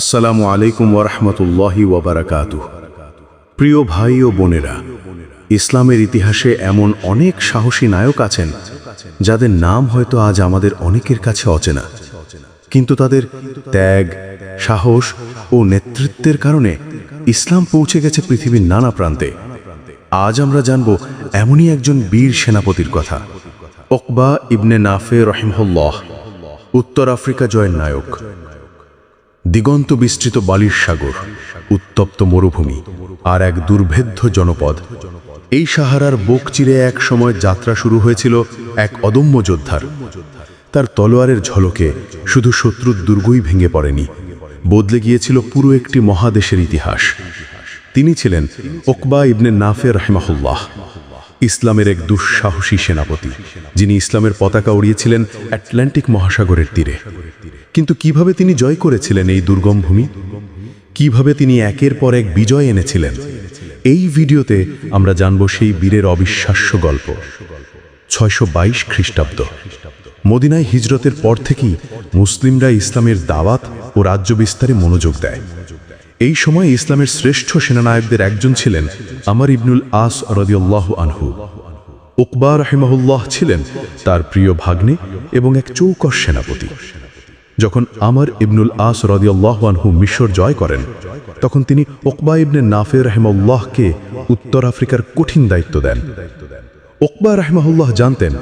আসসালামু আলাইকুম ওরহমতুল্লাহি ওবরাকাতু প্রিয় ভাই ও বোনেরা, ইসলামের ইতিহাসে এমন অনেক সাহসী নায়ক আছেন, যাদের নাম হয়তো আজ আমাদের অনেকের কাছে অচেনা। কিন্তু তাদের ত্যাগ, সাহস ও নেতৃত্বের কারণে ইসলাম পৌঁছে গেছে পৃথিবীর নানা প্রান্তে। আজ আমরা জানব এমনই একজন বীর সেনাপতির কথা। ওকবা ইবনে নাফে রহিমহুল্লাহ, উত্তর আফ্রিকা জয়ের নায়ক। দিগন্ত বিস্তৃত বালির সাগর, উত্তপ্ত মরুভূমি আর এক দুর্ভেদ্য জনপদ। এই সাহারার বুক চিরে এক সময় যাত্রা শুরু হয়েছিল এক অদম্য যোদ্ধার। তার তলোয়ারের ঝলকে শুধু শত্রুর দুর্গই ভেঙে পড়েনি, বদলে গিয়েছিল পুরো একটি মহাদেশের ইতিহাস। তিনি ছিলেন ওকবা ইবনে নাফে রহমাহুল্লাহ। ইসলামের এক দুঃসাহসী সেনাপতি, যিনি ইসলামের পতাকা উড়িয়েছিলেন অ্যাটলান্টিক মহাসাগরের তীরে। কিন্তু কীভাবে তিনি জয় করেছিলেন এই দুর্গম ভূমি? কীভাবে তিনি একের পর এক বিজয় এনেছিলেন? এই ভিডিওতে আমরা জানব সেই বীরের অবিশ্বাস্য গল্প। ছয়শো বাইশ খ্রিস্টাব্দ। মদিনায় হিজরতের পর থেকেই মুসলিমরা ইসলামের দাওয়াত ও রাজ্য বিস্তারে মনোযোগ দেয়। এই সময় ইসলামের শ্রেষ্ঠ সেনানায়কদের একজন ছিলেন আমার ইবনুল আস রদিউল্লাহ আনহু। উকবা রহিমাহুল্লাহ ছিলেন তার প্রিয় ভাগ্নে এবং এক চৌকস সেনাপতি। যখন আমার ইবনুল আস রদিউল্লাহ আনহু মিশর জয় করেন, তখন তিনি ওকবা ইবনে নাফে রহমাল্লাহকে উত্তর আফ্রিকার কঠিন দায়িত্ব দেন। ওকবা রহমাহুল্লাহ জানতেন,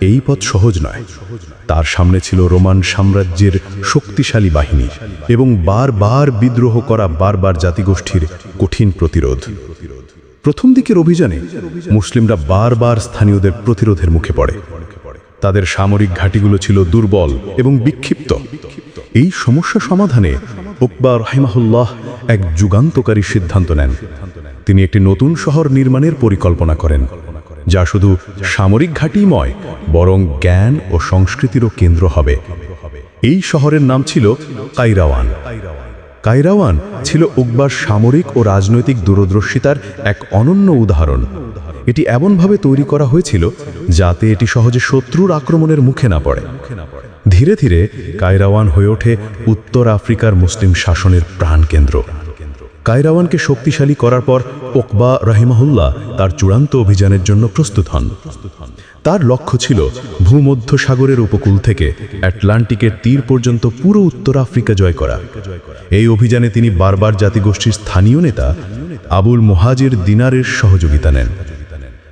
এই পথ সহজ নয়। তার সামনে ছিল রোমান সাম্রাজ্যের শক্তিশালী বাহিনী এবং বারবার বিদ্রোহ করা বারবার জাতিগোষ্ঠীর কঠিন প্রতিরোধ। প্রথম দিকের অভিযানে মুসলিমরা বারবার স্থানীয়দের প্রতিরোধের মুখে পড়ে। তাদের সামরিক ঘাঁটিগুলো ছিল দুর্বল এবং বিক্ষিপ্ত। এই সমস্যা সমাধানে ওকবা রহিমাহুল্লাহ এক যুগান্তকারী সিদ্ধান্ত নেন। তিনি একটি নতুন শহর নির্মাণের পরিকল্পনা করেন। যা শুধু সামরিক নয় বরং জ্ঞান ও সংস্কৃতিরও কেন্দ্র হবে। এই শহরের নাম ছিল কাইরাওয়ান। কাইরাওয়ান ছিল উকবার সামরিক ও রাজনৈতিক দূরদর্শিতার এক অনন্য উদাহরণ। এটি এমনভাবে তৈরি করা হয়েছিল যাতে এটি সহজে শত্রুর আক্রমণের মুখে না পড়ে। ধীরে ধীরে কায়রাওয়ান হয়ে ওঠে উত্তর আফ্রিকার মুসলিম শাসনের প্রাণকেন্দ্র। কায়রাওয়ানকে শক্তিশালী করার পর ওকবা রহিমাহুল্লাহ তার চূড়ান্ত অভিযানের জন্য প্রস্তুত হন। তার লক্ষ্য ছিল ভূমধ্য সাগরের উপকূল থেকে অ্যাটলান্টিকের তীর পর্যন্ত পুরো উত্তর আফ্রিকা জয় করা। এই অভিযানে তিনি বারবার জাতিগোষ্ঠীর স্থানীয় নেতা আবুল মোহাজির দিনারের সহযোগিতা নেন।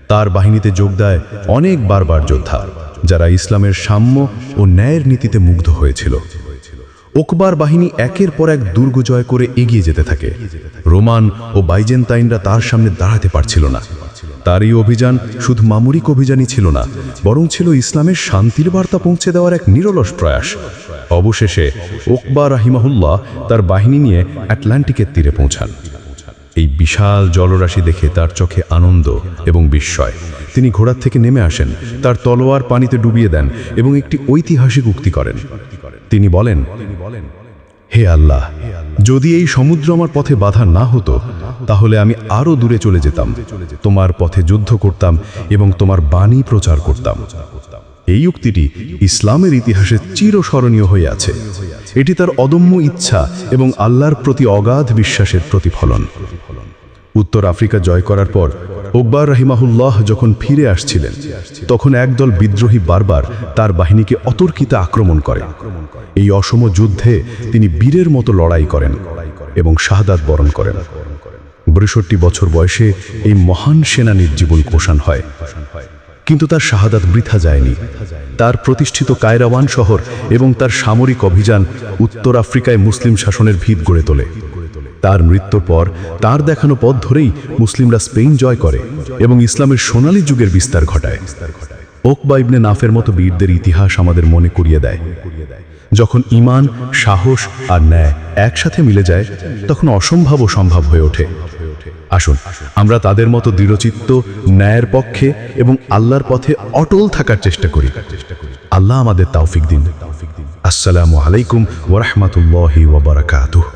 তার বাহিনীতে যোগ দেয় অনেক বারবার যোদ্ধা, যারা ইসলামের সাম্য ও ন্যায়ের নীতিতে মুগ্ধ হয়েছিল। ওকবার বাহিনী একের পর এক দুর্গ জয় করে এগিয়ে যেতে থাকে। রোমান ও বাইজেন্তাইনরা তার সামনে দাঁড়াতে পারছিল না। তার এই অভিযান শুধু মামরিক অভিযানই ছিল না, বরং ছিল ইসলামের শান্তির বার্তা পৌঁছে দেওয়ার এক নিরলস প্রয়াস। অবশেষে ওকবা রাহিমাহুল্লাহ তার বাহিনী নিয়ে অ্যাটলান্টিকের তীরে পৌঁছান। এই বিশাল জলরাশি দেখে তার চোখে আনন্দ এবং বিস্ময়। তিনি ঘোড়ার থেকে নেমে আসেন, তার তলোয়ার পানিতে ডুবিয়ে দেন এবং একটি ঐতিহাসিক উক্তি করেন। তিনি বলেন, হে আল্লাহ, যদি এই সমুদ্র আমার পথে বাধা না হতো, তাহলে আমি আরও দূরে চলে যেতাম। তোমার পথে যুদ্ধ করতাম এবং তোমার বাণী প্রচার করতাম। এই উক্তিটি ইসলামের ইতিহাসে চিরস্মরণীয় হয়ে আছে। এটি তার অদম্য ইচ্ছা এবং আল্লাহর প্রতি অগাধ বিশ্বাসের প্রতিফলন। উত্তর আফ্রিকা জয় করার পর ওব্বার রাহিমাহুল্লাহ যখন ফিরে আসছিলেন, তখন একদল বিদ্রোহী বারবার তার বাহিনীকে অতর্কিতে আক্রমণ করে। এই অসম যুদ্ধে তিনি বীরের মতো লড়াই করেন এবং শাহাদাত বরণ করেন। বৃষট্টি বছর বয়সে এই মহান সেনানীর জীবন কোষান হয়। কিন্তু তার শাহাদাত বৃথা যায়নি। তার প্রতিষ্ঠিত কায়রাওয়ান শহর এবং তার সামরিক অভিযান উত্তর আফ্রিকায় মুসলিম শাসনের ভিত গড়ে তোলে। তার মৃত্যুর পর তার দেখানো পথ ধরেই মুসলিমরা স্পেন জয় করে এবং ইসলামের সোনালী যুগের বিস্তার ঘটায়। ওকবা ইবনে নাফের মতো বীরদের ইতিহাস আমাদের মনে করিয়ে দেয়। যখন ইমান সাহস আর ন্যায় একসাথে মিলে যায়, তখন অসম্ভব ও সম্ভব হয়ে ওঠে। আসুন, আমরা তাদের মতো দৃঢ়চিত্ত, ন্যায়ের পক্ষে এবং আল্লাহর পথে অটল থাকার চেষ্টা করি। আল্লাহ আমাদের তাওফিক দিন। আসসালামু আলাইকুম ওরহমতুল্লাহি ওবরাকাতুহ